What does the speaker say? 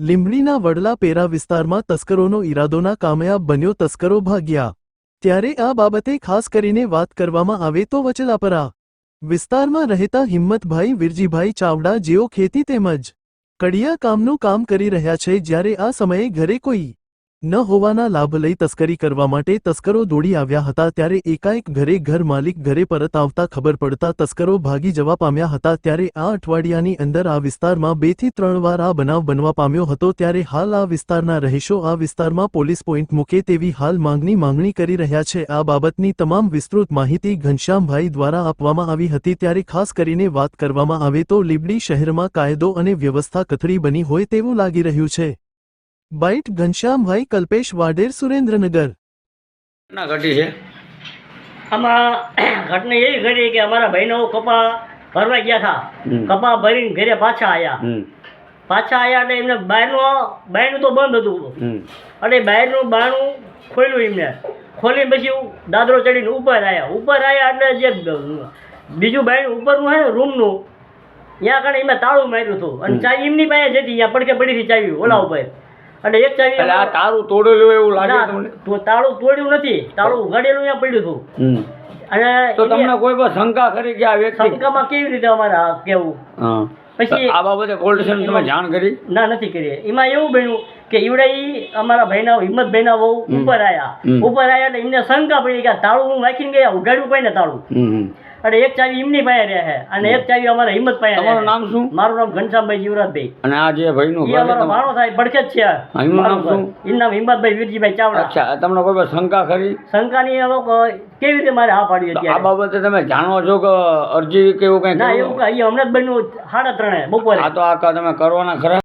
લીંબડીના વડલા para વિસ્તારમાં તસ્કરોનો ઈરાદોના કામયાબ બન્યો તસ્કરો ભાગ્યા. ત્યારે આ બાબતે ખાસ કરીને વાત કરવામાં આવે તો વચલાપરા. વિસ્તારમાં રહેતા હિંમતભાઈ વિરજીભાઈ ચાવડા જેઓ ખેતી તેમજ કડિયા કામનું કામ કરી રહ્યા છે જ્યારે આ સમયે ઘરે કોઈ ન હોવાના લાભ લઈ તસ્કરી કરવા માટે તસ્કરો દોડી આવ્યા હતા ત્યારે એકાએક ઘરે ઘર માલિક ઘરે પરત આવતા ખબર પડતા તસ્કરો ભાગી જવા પામ્યા હતા ત્યારે આ અઠવાડિયાની અંદર આ વિસ્તારમાં બેથી ત્રણ વાર આ બનાવ બનવા પામ્યો હતો ત્યારે હાલ આ વિસ્તારના રહીશો આ વિસ્તારમાં પોલીસ પોઈન્ટ મૂકે તેવી હાલ માંગની માંગણી કરી રહ્યા છે. આ બાબતની તમામ વિસ્તૃત માહિતી ઘનશ્યામભાઈ દ્વારા આપવામાં આવી હતી ત્યારે ખાસ કરીને વાત કરવામાં આવે તો લીબડી શહેરમાં કાયદો અને વ્યવસ્થા કથળી બની હોય તેવું લાગી રહ્યું છે. બાઇટ ઘનશ્યામભાઈ કલ્પેશ વાડેર સુરેન્દ્રનગર. ઘટના ઘટી છે. આમાં ઘટના એવી ઘટી કે અમારા ભાઈનો કપા ભરવા ગયા હતા. કપા ભરીને ઘરે પાછા આવ્યા પાછા આવ્યા એટલે એમને બહારનું બહારનું તો બંધ હતું. અને બહારનું બારણું ખોલ્યું એમને. ખોલીને પછી દાદરો ચડીને ઉપર આવ્યા ઉપર આવ્યા એટલે જે બીજું બાયણું ઉપરનું હોય ને રૂમનું ત્યાં આગળ એમાં તાળું માર્યું હતું. અને ચા ચાવી એમની પાસે જતી ત્યાં પડકે પડી હતી ચાવી ઓલા ઉપર. અને એક ચાવી એટલે આ તારું તોડેલું એવું લાગે તમને? તો તાળું તોડ્યું નથી. તાળું ઉઘાડેલું ત્યાં પડ્યું હતું. અને તો તમને કોઈ પણ શંકા ખરી કે આ વ્યક્તિ શંકામાં કેવી રીતે અમારે કેવું? પછી- આ બાબતે પોલીસ સ્ટેશન તમે જાણ કરી? ના નથી કરી. એમાં એવું બન્યું કે ઈવડે અમારા ભાઈના હિંમતભાઈના ભાઈના હમ. ઉપર આયા. ઉપર આયા એટલે એમને શંકા પડી કે તાળું હું વાંચીને ગયા ઉગાડ્યું કોઈને તાળું? હમ હમ. અને એક ચાવી એમની પાસે રહે છે. અને એક ચાવી અમારા હિંમત પાસે તમારું નામ શું? મારું નામ ઘનશ્યામભાઈ જીવરાજભાઈ. અને આ જે ભાઈનું એ અમારો માણો થાય પડખે જ છે. એનું નામ શું? એનું નામ હિંમતભાઈ વીરજીભાઈ ચાવડા. અચ્છા તમને કોઈ શંકા ખરી? શંકાની હવે ક- કેવી રીતે મારે હા પાડી હતી આ બાબતે તમે જાણો છો કે અરજી કેવું કઈ ના એવું કાંઈ, હમણાં જ બન્યું સાડા ત્રણે બપોરે. આ તો આ તમે કરવાના ખરા.